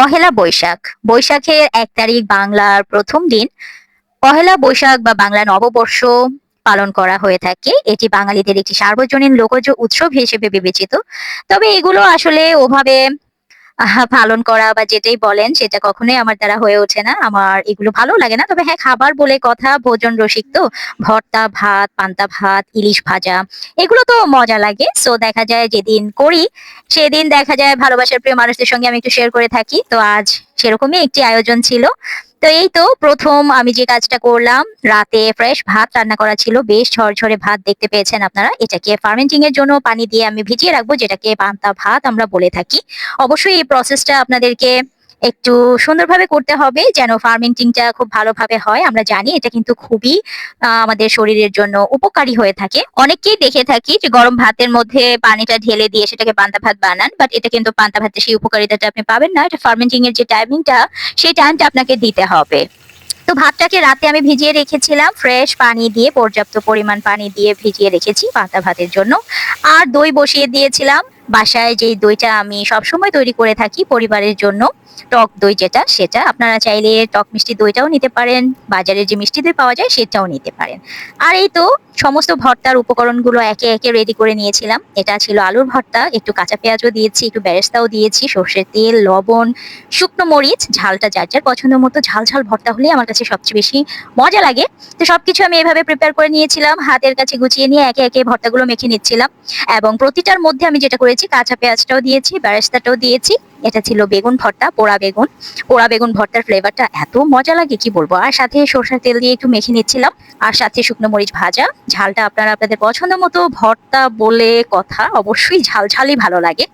পহেলা বৈশাখ। বৈশাখের এক তারিখ বাংলার প্রথম দিন। পহেলা বৈশাখ বা বাংলা নববর্ষ পালন করা হয়ে থাকে। এটি বাঙালিদের একটি সার্বজনীন লোকজ উৎসব হিসেবে বিবেচিত। তবে এগুলো আসলে ওভাবে পালন করা বা যেটাই বলেন, সেটা কখনোই আমার দ্বারা হয়ে ওঠে না। আমার এগুলো ভালো লাগে না। তবে হ্যাঁ খাবার বলে কথা, ভোজন রসিক তো। ভর্তা, ভাত, পান্তা ভাত, ইলিশ ভাজা, এগুলো তো মজা লাগে। সো দেখা যায় যেদিন করি, সেদিন দেখা যায় ভালোবাসার প্রিয় মানুষদের সঙ্গে আমি একটু শেয়ার করে থাকি। তো আজ সেরকমই একটি আয়োজন ছিল। তো এই তো প্রথম আমি যে কাজটা করলাম, রাতে ফ্রেশ ভাত রান্না করা ছিল, বেশ ঝরঝরে ভাত দেখতে পেয়েছেন আপনারা। এটাকে ফার্মেন্টিং এর জন্য পানি দিয়ে আমি ভিজিয়ে রাখব, যেটাকে পান্তা ভাত আমরা বলে থাকি। অবশ্যই এই প্রসেসটা আপনাদেরকে একটু সুন্দরভাবে করতে হবে, যেন ফার্মেন্টিংটা খুব ভালোভাবে হয়, আমরা জানি এটা কিন্তু খুবই আমাদের শরীরের জন্য উপকারী হয়ে থাকে। অনেককেই দেখে থাকি যে গরম ভাতের মধ্যে পানিটা ঢেলে দিয়ে সেটাকে পান্তা ভাত বানান বাট এটা কিন্তু পান্তা ভাতের সেই উপকারিতাটা আপনি পাবেন না, এটা ফার্মেন্টিং এর যে টাইমিংটা সেই টাইমটা আপনাকে দিতে হবে। তো ভাতটাকে রাতে আমি ভিজিয়ে রেখেছিলাম ফ্রেশ পানি দিয়ে, পর্যাপ্ত পরিমাণ পানি দিয়ে ভিজিয়ে রেখেছি পান্তা ভাতের জন্য। আর দই বসিয়ে দিয়েছিলাম বাসায় যে দইটা আমি সবসময় তৈরি করে থাকি পরিবারের জন্য, টক দই যেটা, সেটা আপনারা চাইলে টক মিষ্টি দইটাও নিতে পারেন বাজারে যে মিষ্টি দই পাওয়া যায় সেটাও নিতে পারেন। আর এই তো সমস্ত ভর্তার উপকরণগুলো একে একে রেডি করে নিয়েছিলাম। এটা ছিল আলুর ভর্তা, একটু কাঁচা পেঁয়াজও দিয়েছি, একটু বেরেস্তাও দিয়েছি, সর্ষের তেল, লবণ, শুকনো মরিচ, ঝালটা যার যার পছন্দ মতো ঝাল ঝাল ভর্তা হলে আমার কাছে সবচেয়ে বেশি মজা লাগে। তো সবকিছু আমি এভাবে প্রিপেয়ার করে নিয়েছিলাম, হাতের কাছে গুছিয়ে নিয়ে একে একে ভর্তাগুলো মেখে নিচ্ছিলাম। এবং প্রতিটার মধ্যে আমি যেটা করেছি কাঁচা পেঁয়াজটাও দিয়েছি বেরেস্তাটাও দিয়েছি। এটা ছিল বেগুন ভর্তা, পোড়া বেগুন। পোড়া বেগুন ভর্তার ফ্লেভারটা এত মজা লাগে, কি বলব? আর সাথে সরষের তেল দিয়ে একটু মেখে নিচ্ছিলাম। আর সাথে শুকনো মরিচ ভাজা। ঝালটা আপনারা আপনাদের পছন্দ মতো ভর্তা বলে কথা অবশ্যই ঝাল ঝালই ভালো লাগে।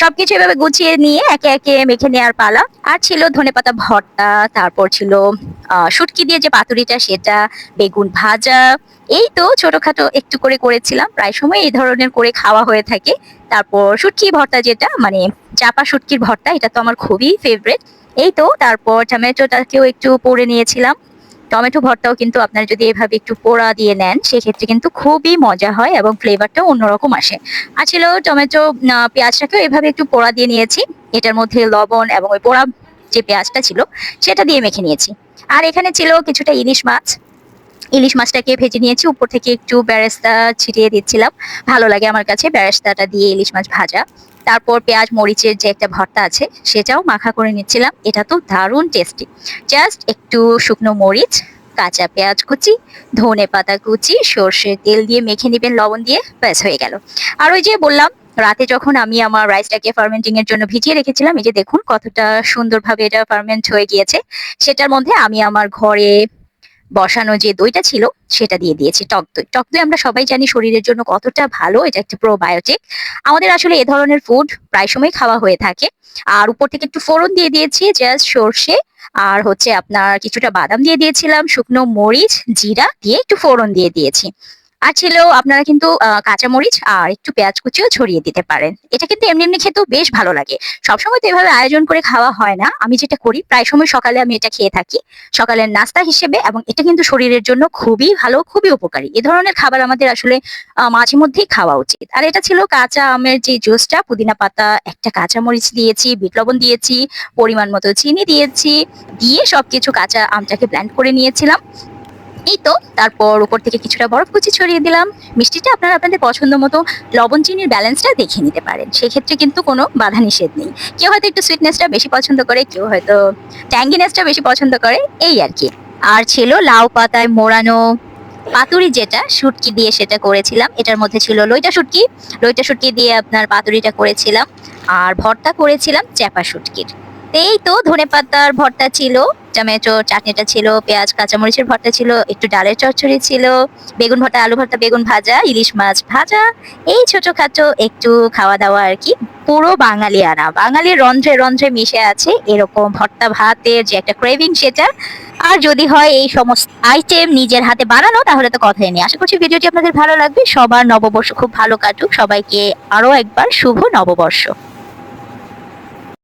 সবকিছু এভাবে গুছিয়ে নিয়ে একে একে মেখে নেওয়ার পালা। আর ছিল ধনেপাতা ভর্তা, তারপর ছিল শুটকি দিয়ে যে পাতুরিটা, সেটা, বেগুন ভাজা এই তো ছোটখাটো একটু করে করেছিলাম। প্রায় সময় এই ধরনের করে খাওয়া হয়ে থাকে। তারপর শুটকি ভর্তা যেটা মানে চাপা শুটকির ভর্তা, এটা তো আমার খুবই ফেভারিট এই তো তারপর টমেটোটাকেও একটু পরে নিয়েছিলাম। টমেটো ভর্তাও কিন্তু আপনারা যদি এভাবে একটু পোড়া দিয়ে নেন, সেক্ষেত্রে কিন্তু খুবই মজা হয় এবং ফ্লেভারটাও অন্যরকম আসে। আর ছিল টমেটো পেঁয়াজটাকেও এভাবে একটু পোড়া দিয়ে নিয়েছি। এটার মধ্যে লবণ এবং ওই পোড়া যে পেঁয়াজটা ছিল, সেটা দিয়ে মেখে নিয়েছি। আর এখানে ছিল কিছুটা ইলিশ মাছ। ইলিশ মাছটাকে ভেজে নিয়েছি। উপর থেকে একটু বেরেস্তা ছিটিয়ে দিচ্ছিলাম। ভালো লাগে আমার কাছে বেরেস্তাটা দিয়ে ইলিশ মাছ ভাজা। তারপর পেঁয়াজ, মরিচের যে একটা ভর্তা আছে, সেটাও মাখা করে নিচ্ছিলাম। এটা তো দারুণ টেস্টি জাস্ট একটু শুকনো মরিচ, কাঁচা পেঁয়াজ কুচি, ধনে পাতা কুচি, সর্ষের তেল দিয়ে মেখে নেবেন লবণ দিয়ে, ব্যাস হয়ে গেল। আর ওই যে বললাম, রাতে যখন আমি আমার রাইসটাকে ফার্মেন্টিং এর জন্য ভিজিয়ে রেখেছিলাম, এই যে দেখুন কতটা সুন্দরভাবে এটা ফার্মেন্ট হয়ে গিয়েছে। সেটার মধ্যে আমি আমার ঘরে বসানো যে দইটা ছিল, সেটা দিয়ে দিয়েছি টক দই। টক দই আমরা সবাই জানি শরীরের জন্য কতটা ভালো, এটা একটা প্রোবায়োটিক আমাদের আসলে এ ধরনের ফুড প্রায় সময় খাওয়া হয়ে থাকে। আর উপর থেকে একটু ফোড়ন দিয়ে দিয়েছি জাস্ট সর্ষে। আর হচ্ছে আপনার কিছুটা বাদাম দিয়ে দিয়েছিলাম, শুকনো মরিচ, জিরা দিয়ে একটু ফোড়ন দিয়ে দিয়েছি। আর ছিল আপনারা কিন্তু কাঁচামরিচ আর একটু পেঁয়াজ কুচিও ছড়িয়ে দিতে পারেন। এটা কিন্তু এমনি এমনি খেতেও বেশ ভালো লাগে। সবসময় তো এভাবে আয়োজন করে খাওয়া হয় না। আমি যেটা করি, প্রায় সময় সকালে আমি এটা খেয়ে থাকি। সকালের নাস্তা হিসেবে এবং এটা কিন্তু শরীরের জন্য খুবই ভালো, খুবই উপকারী। এ ধরনের খাবার আমাদের আসলে মাঝে মধ্যেই খাওয়া উচিত। আর এটা ছিল কাঁচা আমের যে জুসটা, পুদিনা পাতা, একটা কাঁচা মরিচ দিয়েছি, বিট লবণ দিয়েছি, পরিমাণ মতো চিনি দিয়েছি, দিয়ে সবকিছু কাঁচা আমটাকে ব্ল্যান্ড করে নিয়েছিলাম। এই তো, তারপর উপর থেকে কিছুটা বরফ কুচি ছড়িয়ে দিলাম। মিষ্টিটা আপনারা আপনাদের পছন্দ মতো লবণ চিনির ব্যালেন্সটা দেখে নিতে পারেন। সেক্ষেত্রে কিন্তু কোনো বাধা নিষেধ নেই। কেউ হয়তো একটু সুইটনেসটা বেশি পছন্দ করে, কেউ হয়তো ট্যাঙ্গিনেসটা বেশি পছন্দ করে, এই আর কি। আর ছিল লাউ পাতায় মোড়ানো পাতুরি যেটা, শুটকি দিয়ে সেটা করেছিলাম। এটার মধ্যে ছিল লইটা শুটকি। লইটা শুটকি দিয়ে আপনার পাতুরিটা করেছিলাম। আর ভর্তা করেছিলাম চ্যাপা শুটকির। এই তো ধনে পাতার ভর্তা ছিল। টমেটো চাটনিটা ছিল, পেঁয়াজ, কাঁচামরিচের ভর্তা ছিল, একটু ডালের চচ্চড়ি ছিল, বেগুন ভর্তা, আলু ভর্তা, বেগুন ভাজা, ইলিশ মাছ ভাজা, এই ছোটখাটো একটু খাওয়া দাওয়া আর কি। পুরো বাঙালি আনা। বাঙালির রন্ধ্রে রন্ধ্রে মিশে আছে এরকম ভর্তা ভাতের যে একটা ক্রেভিং সেটা। আর যদি হয় এই সমস্ত আইটেম নিজের হাতে বানানো, তাহলে তো কথাই নেই। আশা করছি ভিডিওটি আপনাদের ভালো লাগবে। সবার নববর্ষ খুব ভালো কাটুক। সবাইকে আরও একবার শুভ নববর্ষ।